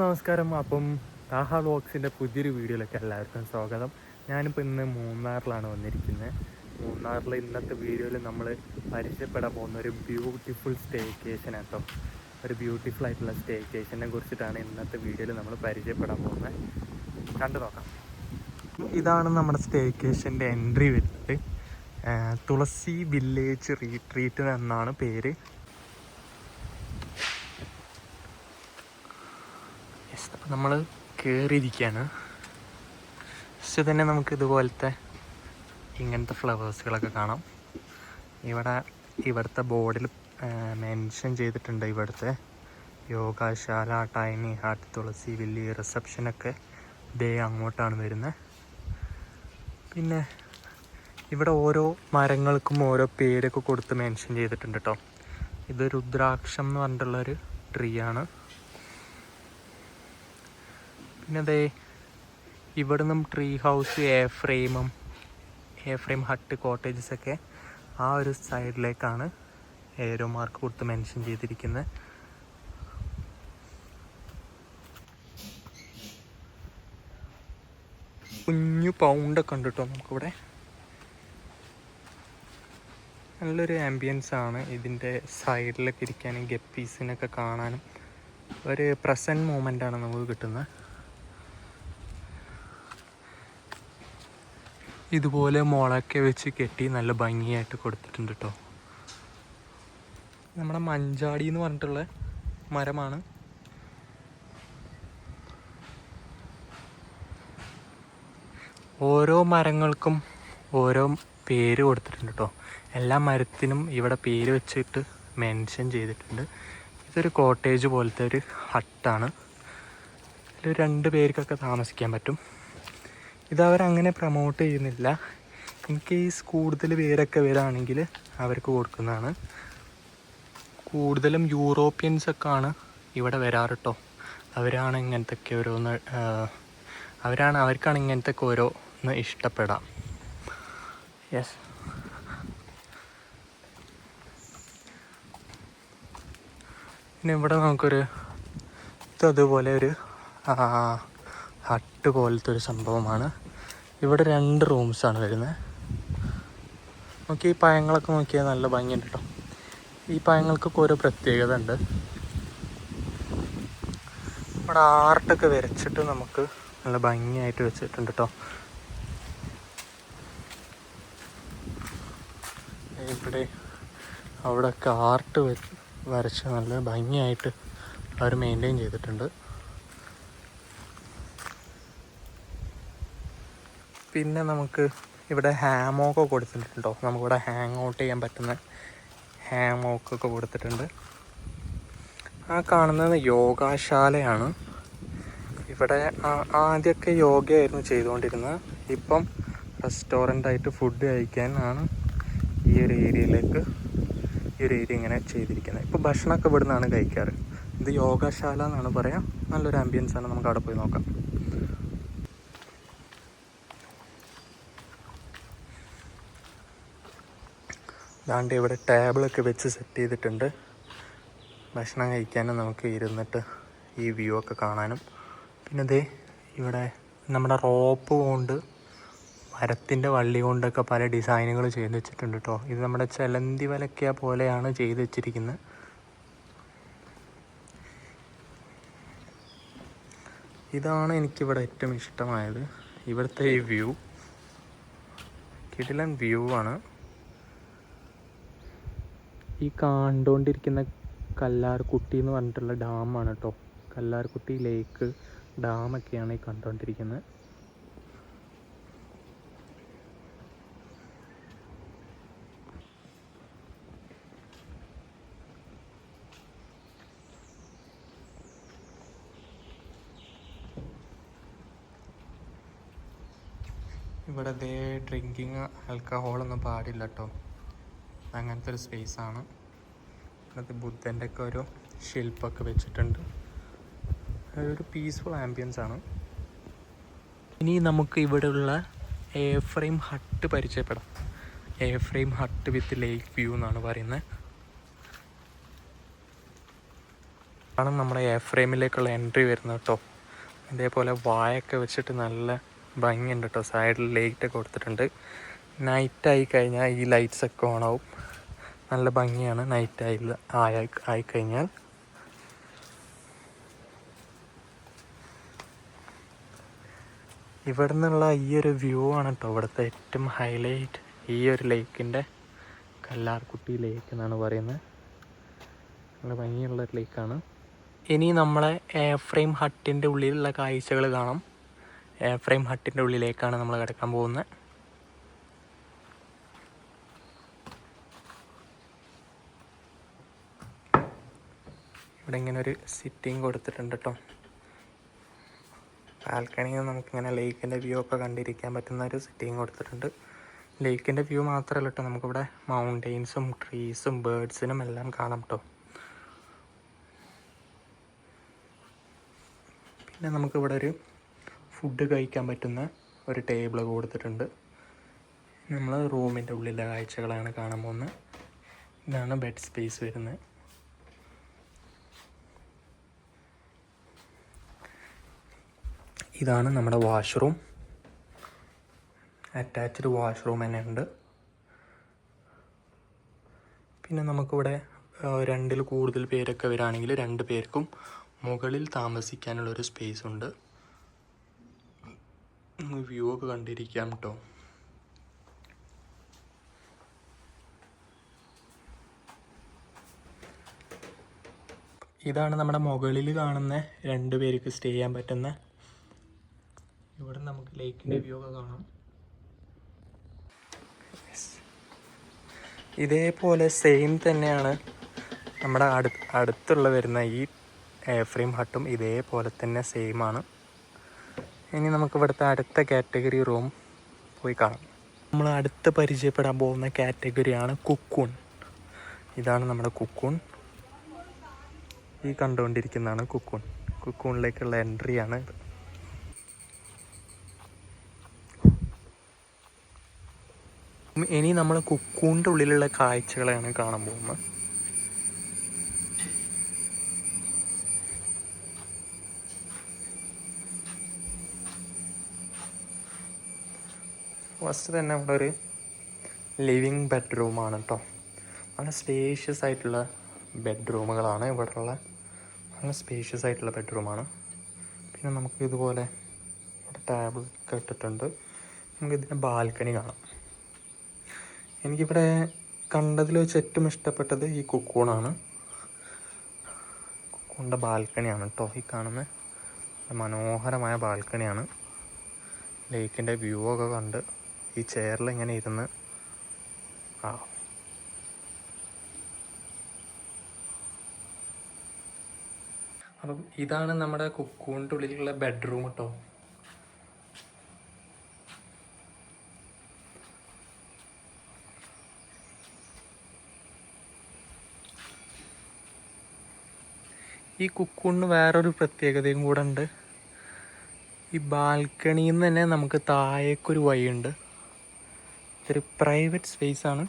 നമസ്കാരം. അപ്പം താഹ വ്ളോഗ്സിന്റെ പുതിയൊരു വീഡിയോയിലേക്ക് എല്ലാവർക്കും സ്വാഗതം. ഞാനിപ്പോൾ ഇന്ന് മൂന്നാറിലാണ് വന്നിരിക്കുന്നത്. മൂന്നാറിൽ ഇന്നത്തെ വീഡിയോയിൽ നമ്മൾ പരിചയപ്പെടാൻ പോകുന്ന ഒരു ബ്യൂട്ടിഫുൾ സ്റ്റേക്കേഷൻ കേട്ടോ. ഒരു ബ്യൂട്ടിഫുൾ ആയിട്ടുള്ള സ്റ്റേക്കേഷനെ കുറിച്ചിട്ടാണ് ഇന്നത്തെ വീഡിയോയിൽ നമ്മൾ പരിചയപ്പെടാൻ പോകുന്നത്. കണ്ടു നോക്കാം. ഇതാണ് നമ്മുടെ സ്റ്റേക്കേഷന്റെ എൻട്രി വരുന്നത്. തുളസി വില്ലേജ് റീട്രീറ്റ് എന്നാണ് പേര് യെസ് അപ്പം നമ്മൾ കയറിയിരിക്കുകയാണ് പക്ഷെ തന്നെ നമുക്ക് ഇതുപോലത്തെ ഇങ്ങനത്തെ ഫ്ലവേഴ്സുകളൊക്കെ കാണാം. ഇവിടെ ഇവിടുത്തെ ബോർഡിൽ മെൻഷൻ ചെയ്തിട്ടുണ്ട് ഇവിടുത്തെ യോഗാശാല ടൈനി ഹാർട്ട് തുളസി വലിയ റിസപ്ഷനൊക്കെ ദേ അങ്ങോട്ടാണ് വരുന്നത് പിന്നെ ഇവിടെ ഓരോ മരങ്ങൾക്കും ഓരോ പേരൊക്കെ കൊടുത്ത് മെൻഷൻ ചെയ്തിട്ടുണ്ട് കേട്ടോ ഇത് രുദ്രാക്ഷം എന്ന് പറഞ്ഞിട്ടുള്ളൊരു ട്രീ ആണ്. പിന്നെ അതേ ഇവിടുന്നും ട്രീ ഹൗസ് എ ഫ്രെയിമും എ ഫ്രെയിം ഹട്ട് കോട്ടേജസ് ഒക്കെ ആ ഒരു സൈഡിലേക്കാണ് ഏരോ മാർക്ക് കൊടുത്ത് മെൻഷൻ ചെയ്തിരിക്കുന്നത് കുഞ്ഞു പൗണ്ടൊക്കെ ഉണ്ട് കേട്ടോ നമുക്കിവിടെ. നല്ലൊരു ആംബിയൻസ് ആണ് ഇതിന്റെ സൈഡിലൊക്കെ ഇരിക്കാനും ഗപ്പീസിനൊക്കെ കാണാനും. ഒരു പ്രസന്റ് മൂമെന്റ് ആണ് നമുക്ക് കിട്ടുന്നത് ഇതുപോലെ മുളയൊക്കെ വെച്ച് കെട്ടി നല്ല ഭംഗിയായിട്ട് കൊടുത്തിട്ടുണ്ട് കേട്ടോ നമ്മുടെ മഞ്ചാടി എന്ന് പറഞ്ഞിട്ടുള്ള മരമാണ്. ഓരോ മരങ്ങൾക്കും ഓരോ പേര് കൊടുത്തിട്ടുണ്ട് കേട്ടോ എല്ലാ മരത്തിനും ഇവിടെ പേര് വെച്ചിട്ട് മെൻഷൻ ചെയ്തിട്ടുണ്ട്. ഇതൊരു കോട്ടേജ് പോലത്തെ ഒരു ഹട്ടാണ്. ഇതിൽ രണ്ട് പേർക്കൊക്കെ താമസിക്കാൻ പറ്റും. ഇത് അവരങ്ങനെ പ്രൊമോട്ട് ചെയ്യുന്നില്ല. ഇൻ കേസ് കൂടുതൽ പേരൊക്കെ വരാണെങ്കിൽ അവർക്ക് കൊടുക്കുന്നതാണ്. കൂടുതലും യൂറോപ്യൻസ് ഒക്കെ ആണ് ഇവിടെ വരാറ് കേട്ടോ അവരാണ് ഇങ്ങനത്തെ ഒക്കെ ഓരോന്ന് അവരാണ് അവർക്കാണ് ഇങ്ങനത്തെ ഓരോന്ന് ഇഷ്ടപ്പെടാം. യെസ് പിന്നെ ഇവിടെ നമുക്കൊരു ഇതതുപോലെ ഒരു ഹട്ട് പോലത്തെ ഒരു സംഭവമാണ്. ഇവിടെ രണ്ട് റൂംസാണ് വരുന്നത് നോക്കി ഈ പഴങ്ങളൊക്കെ നോക്കിയാൽ നല്ല ഭംഗിയുണ്ട് കേട്ടോ ഈ പഴങ്ങൾക്കൊക്കെ ഓരോ പ്രത്യേകത ഉണ്ട്. ഇവിടെ ആർട്ടൊക്കെ വരച്ചിട്ട് നമുക്ക് നല്ല ഭംഗിയായിട്ട് വെച്ചിട്ടുണ്ട് കേട്ടോ ഇവിടെ അവിടെയൊക്കെ ആർട്ട് വരച്ച് നല്ല ഭംഗിയായിട്ട് അവർ മെയിന്റെയിൻ ചെയ്തിട്ടുണ്ട്. പിന്നെ നമുക്ക് ഇവിടെ ഹാമോക്ക് കൊടുത്തിട്ടുണ്ടോ? നമുക്കിവിടെ ഹാങ് ഔട്ട് ചെയ്യാൻ പറ്റുന്ന ഹാമോക്കൊക്കെ കൊടുത്തിട്ടുണ്ട്. ആ കാണുന്നത് യോഗാശാലയാണ്. ഇവിടെ ആദ്യമൊക്കെ യോഗയായിരുന്നു ചെയ്തുകൊണ്ടിരുന്നത്. ഇപ്പം റെസ്റ്റോറന്റ് ആയിട്ട് ഫുഡ് കഴിക്കാൻ ആണ് ഈ ഒരു ഏരിയയിലേക്ക് ഈ ഒരു ഏരിയ ഇങ്ങനെ ചെയ്തിരിക്കുന്നത്. ഇപ്പോൾ ഭക്ഷണമൊക്കെ ഇവിടെ നിന്നാണ് കഴിക്കാറ്. ഇത് യോഗാശാല എന്നാണ് പറയാം. നല്ലൊരു ആംബിയൻസ് ആണ്. നമുക്ക് അവിടെ പോയി നോക്കാം. ദാണ്ട് ഇവിടെ ടേബിളൊക്കെ വെച്ച് സെറ്റ് ചെയ്തിട്ടുണ്ട്. ഭക്ഷണം കഴിക്കാനും നമുക്ക് ഇരുന്നിട്ട് ഈ വ്യൂ ഒക്കെ കാണാനും. പിന്നെ ദേ ഇവിടെ നമ്മുടെ റോപ്പ് കൊണ്ട് മരത്തിന്റെ വള്ളി കൊണ്ടൊക്കെ പല ഡിസൈനുകൾ ചെയ്ത് വെച്ചിട്ടുണ്ട് കേട്ടോ ഇത് നമ്മുടെ ചെലന്തി വലക്ക പോലെയാണ് ചെയ്ത് വെച്ചിരിക്കുന്നത് ഇതാണ് എനിക്കിവിടെ ഏറ്റവും ഇഷ്ടമായത്. ഇവിടുത്തെ ഈ വ്യൂ കിടിലൻ വ്യൂ ആണ്. ഈ കണ്ടുകൊണ്ടിരിക്കുന്ന കല്ലാർകുട്ടി എന്ന് പറഞ്ഞിട്ടുള്ള ഡാമാണ് കേട്ടോ കല്ലാർകുട്ടി ലേക്ക് ഡാമൊക്കെയാണ് ഈ കണ്ടുകൊണ്ടിരിക്കുന്നത് ഇവിടെ ദേ ഡ്രിങ്കിങ് ആൽക്കഹോളൊന്നും പാടില്ല കേട്ടോ അങ്ങനത്തെ ഒരു സ്പേസ് ആണ്. അത് ബുദ്ധന്റെ ഒക്കെ ഒരു ശില്പമൊക്കെ വെച്ചിട്ടുണ്ട്. ഒരു പീസ്ഫുൾ ആംബിയൻസ് ആണ്. ഇനി നമുക്ക് ഇവിടെയുള്ള എ ഫ്രെയിം ഹട്ട് പരിചയപ്പെടാം. A frame hut with lake view എന്നാണ് പറയുന്നത്. ആണ് നമ്മുടെ എ ഫ്രെയിമിലേക്കുള്ള എൻട്രി വരുന്നത് കേട്ടോ ഇതേപോലെ വായൊക്കെ വെച്ചിട്ട് നല്ല ഭംഗിയുണ്ട് കേട്ടോ സൈഡിൽ ലൈറ്റൊക്കെ കൊടുത്തിട്ടുണ്ട്. നൈറ്റായി കഴിഞ്ഞാൽ ഈ ലൈറ്റ്സ് ഒക്കെ ഓണാവും നല്ല ഭംഗിയാണ് നൈറ്റ് ആയി കഴിഞ്ഞാൽ. ഇവിടെ നിന്നുള്ള ഈ ഒരു വ്യൂ ആണ് കേട്ടോ ഇവിടുത്തെ ഏറ്റവും ഹൈലൈറ്റ് ഈ ഒരു ലേക്കിന്റെ കല്ലാർകുട്ടി ലേക്ക് എന്നാണ് പറയുന്നത്. നല്ല ഭംഗിയുള്ള ഒരു ലേക്കാണ് ഇനി നമ്മളെ എയർ ഫ്രെയിം ഹട്ടിന്റെ ഉള്ളിലുള്ള കാഴ്ചകൾ കാണാം. എയർ ഫ്രെയിം ഹട്ടിന്റെ ഉള്ളിലേക്കാണ് നമ്മൾ കിടക്കാൻ പോകുന്നത്. ഇവിടെ ഇങ്ങനെ ഒരു സിറ്റിങ് കൊടുത്തിട്ടുണ്ട് കേട്ടോ ബാൽക്കണിയിൽ നമുക്കിങ്ങനെ ലേക്കിന്റെ വ്യൂ ഒക്കെ കണ്ടിരിക്കാൻ പറ്റുന്ന ഒരു സിറ്റിങ് കൊടുത്തിട്ടുണ്ട്. ലേക്കിന്റെ വ്യൂ മാത്രമല്ല കേട്ടോ നമുക്കിവിടെ മൗണ്ടെയിൻസും ട്രീസും ബേഡ്സിനും എല്ലാം കാണാം കേട്ടോ പിന്നെ നമുക്കിവിടെ ഒരു ഫുഡ് കഴിക്കാൻ പറ്റുന്ന ഒരു ടേബിൾ കൊടുത്തിട്ടുണ്ട്. നമ്മൾ റൂമിന്റെ ഉള്ളിലെ കാഴ്ചകളാണ് കാണാൻ പോകുന്നത്. ഇതാണ് ബെഡ് സ്പേസ് വരുന്നത്. ഇതാണ് നമ്മുടെ വാഷ്റൂം അറ്റാച്ച്ഡ് വാഷ്റൂം തന്നെ ഉണ്ട്. പിന്നെ നമുക്കിവിടെ രണ്ടിൽ കൂടുതൽ പേരൊക്കെ വരാണെങ്കിൽ രണ്ട് പേർക്കും മുകളിൽ താമസിക്കാനുള്ളൊരു സ്പേസ് ഉണ്ട്. വ്യൂ ഒക്കെ കണ്ടിരിക്കാം കേട്ടോ ഇതാണ് നമ്മുടെ മുകളിൽ കാണുന്ന രണ്ട് പേർക്ക് സ്റ്റേ ചെയ്യാൻ പറ്റുന്ന ലേക്കിന്റെ വ്യൂ ഒക്കെ കാണാം. ഇതേപോലെ സെയിം തന്നെയാണ് നമ്മുടെ അടു അടുത്തുള്ള വരുന്ന ഈ ഫ്രെയിം ഹട്ടും ഇതേപോലെ തന്നെ സെയിം ആണ്. ഇനി നമുക്ക് ഇവിടുത്തെ അടുത്ത കാറ്റഗറി റൂം പോയി കാണാം. നമ്മൾ അടുത്ത് പരിചയപ്പെടാൻ പോകുന്ന കാറ്റഗറിയാണ് കുക്കൂൺ ഇതാണ് നമ്മുടെ കുക്കൂൺ ഈ കണ്ടുകൊണ്ടിരിക്കുന്നതാണ് കുക്കൂൺ കുക്കൂണിലേക്കുള്ള എൻട്രിയാണ് ഇത്. ഇനി നമ്മൾ കുക്കൂന്റെ ഉള്ളിലുള്ള കാഴ്ചകളാണ് കാണാൻ പോകുന്നത്. ഫസ്റ്റ് തന്നെ നമ്മുടെ ഒരു ലിവിങ് ബെഡ്റൂമാണ് കേട്ടോ. നല്ല സ്പേഷ്യസ് ആയിട്ടുള്ള ബെഡ്റൂമുകളാണ് ഇവിടെ ഉള്ള നല്ല സ്പേഷ്യസ് ആയിട്ടുള്ള ബെഡ്റൂമാണ്. പിന്നെ നമുക്ക് ഇതുപോലെ ഇവിടെ ടേബിൾ ഒക്കെ ഇട്ടിട്ടുണ്ട്. നമുക്ക് ബാൽക്കണി കാണാം. എനിക്കിവിടെ കണ്ടതിൽ വെച്ച് ഏറ്റവും ഇഷ്ടപ്പെട്ടത് ഈ കുക്കൂണാണ്. കുക്കൂണിന്റെ ബാൽക്കണിയാണ് കേട്ടോ ഈ കാണുന്ന. മനോഹരമായ ബാൽക്കണിയാണ്. ലേക്കിന്റെ വ്യൂ ഒക്കെ കണ്ട് ഈ ചെയറിൽ ഇങ്ങനെ ഇരുന്ന് ആ. അപ്പം ഇതാണ് നമ്മുടെ കുക്കൂണിന്റെ ഉള്ളിലുള്ള ബെഡ്റൂം കേട്ടോ ഈ കുക്കൂണിന് വേറൊരു പ്രത്യേകതയും കൂടെ ഉണ്ട്. ഈ ബാൽക്കണിയിൽ നിന്ന് തന്നെ നമുക്ക് താഴേക്കൊരു വഴിയുണ്ട്. ഇതൊരു പ്രൈവറ്റ് സ്പേസ് ആണ്.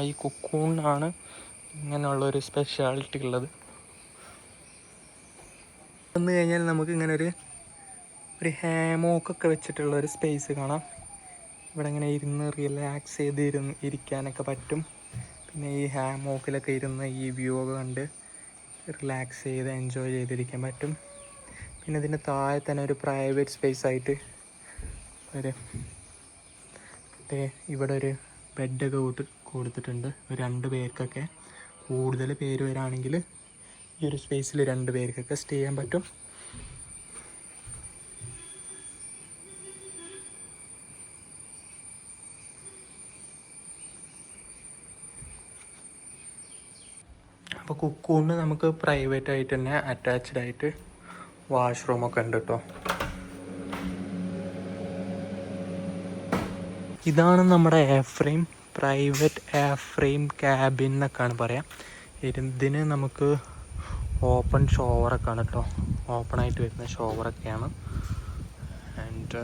ഈ കുക്കൂണിനാണ് ഇങ്ങനെയുള്ളൊരു സ്പെഷ്യാലിറ്റി ഉള്ളത്. വന്നു കഴിഞ്ഞാൽ നമുക്ക് ഇങ്ങനെ ഒരു ഒരു ഹാമോക്കൊക്കെ വെച്ചിട്ടുള്ള ഒരു സ്പേസ് കാണാം. ഇവിടെ ഇങ്ങനെ ഇരുന്ന് റിലാക്സ് ചെയ്ത് ഇരുന്ന് ഇരിക്കാനൊക്കെ പറ്റും. പിന്നെ ഈ ഹാമോക്കിലൊക്കെ ഇരുന്ന് ഈ വ്യൂ ഒക്കെ കണ്ട് റിലാക്സ് ചെയ്ത് എൻജോയ് ചെയ്തിരിക്കാൻ പറ്റും. പിന്നെ ഇതിന്റെ താഴെ തന്നെ ഒരു പ്രൈവറ്റ് സ്പേസ് ആയിട്ട് ഒരു ഇവിടെ ഒരു ബെഡൊക്കെ കൂട്ടി കൊടുത്തിട്ടുണ്ട്. രണ്ട് പേർക്കൊക്കെ. കൂടുതൽ പേര് വരാണെങ്കിൽ ഈ ഒരു സ്പേസിൽ രണ്ട് പേർക്കൊക്കെ സ്റ്റേ ചെയ്യാൻ പറ്റും. കുക്കൂണിന് നമുക്ക് പ്രൈവറ്റ് ആയിട്ട് തന്നെ അറ്റാച്ച്ഡ് ആയിട്ട് വാഷ്റൂമൊക്കെ ഉണ്ട് കേട്ടോ ഇതാണ് നമ്മുടെ air frame private air frame cabin എന്നൊക്കെയാണ് പറയാം. ഇതിന് നമുക്ക് ഓപ്പൺ ഷോവറൊക്കെയാണ് കേട്ടോ ഓപ്പൺ ആയിട്ട് വരുന്ന ഷോവറൊക്കെയാണ് ആൻഡ്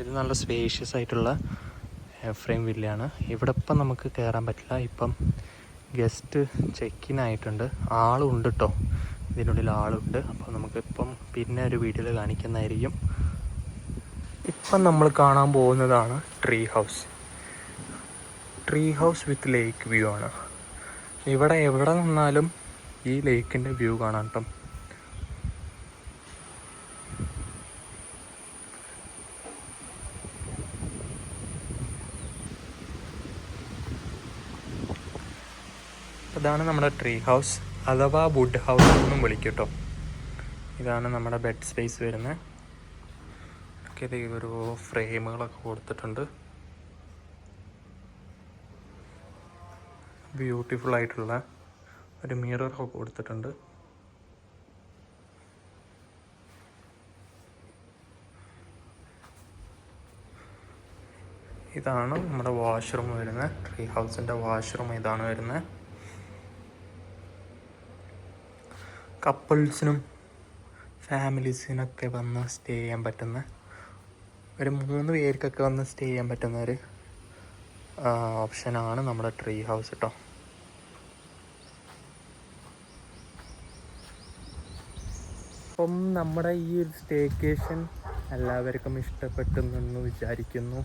ഇത് നല്ല സ്പേഷ്യസ് ആയിട്ടുള്ള എയർ ഫ്രെയിം വില്ലയാണ് ഇവിടെ ഇപ്പം നമുക്ക് കയറാൻ പറ്റില്ല. ഇപ്പം ഗസ്റ്റ് ചെക്ക് ഇൻ ആയിട്ടുണ്ട്. ആളും ഉണ്ട് കേട്ടോ ഇതിനുള്ളിൽ ആളുണ്ട്. അപ്പോൾ നമുക്കിപ്പം പിന്നെ ഒരു വീഡിയോയിൽ കാണിക്കുന്നതായിരിക്കും. ഇപ്പം നമ്മൾ കാണാൻ പോകുന്നതാണ് tree house tree house with lake view ആണ്. ഇവിടെ എവിടെ നിന്നാലും ഈ ലേക്കിന്റെ വ്യൂ കാണാം കേട്ടോ അതാണ് നമ്മുടെ ട്രീ ഹൗസ് അഥവാ വുഡ് ഹൗസ് എന്നും വിളിക്കും കേട്ടോ ഇതാണ് നമ്മുടെ ബെഡ് സ്പേസ് വരുന്നത്. ഒക്കെ ഇത് ഒരു ഫ്രെയിമുകളൊക്കെ കൊടുത്തിട്ടുണ്ട്. ബ്യൂട്ടിഫുൾ ആയിട്ടുള്ള ഒരു മിററൊക്കെ കൊടുത്തിട്ടുണ്ട്. ഇതാണ് നമ്മുടെ വാഷ്റൂം വരുന്നത്. ട്രീ ഹൗസിന്റെ വാഷ്റൂം ഇതാണ് വരുന്നത്. കപ്പിൾസിനും ഫാമിലീസിനൊക്കെ വന്ന് സ്റ്റേ ചെയ്യാൻ പറ്റുന്ന ഒരു മൂന്ന് പേർക്കൊക്കെ വന്ന് സ്റ്റേ ചെയ്യാൻ പറ്റുന്ന ഒരു ഓപ്ഷനാണ് നമ്മുടെ ട്രീ ഹൗസ് കേട്ടോ അപ്പം നമ്മുടെ ഈ ഒരു സ്റ്റേക്കേഷൻ എല്ലാവർക്കും ഇഷ്ടപ്പെട്ടെന്ന് വിചാരിക്കുന്നു.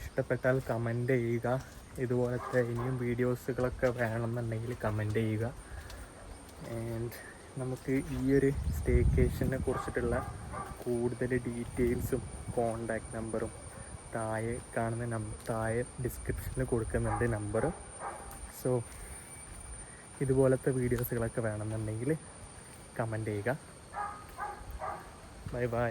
ഇഷ്ടപ്പെട്ടാൽ കമന്റ് ചെയ്യുക. ഇതുപോലത്തെ ഇനിയും വീഡിയോസുകളൊക്കെ വേണമെന്നുണ്ടെങ്കിൽ കമന്റ് ചെയ്യുക. ആൻഡ് നമുക്ക് ഈ ഒരു സ്റ്റേക്കേഷനെ കുറിച്ചിട്ടുള്ള കൂടുതൽ ഡീറ്റെയിൽസും കോണ്ടാക്ട് നമ്പറും താഴെ കാണുന്ന നം താഴെ ഡിസ്ക്രിപ്ഷനിൽ കൊടുക്കുന്നുണ്ട് നമ്പർ സോ ഇതുപോലത്തെ വീഡിയോസുകളൊക്കെ വേണമെന്നുണ്ടെങ്കിൽ കമന്റ് ചെയ്യുക. Bye bye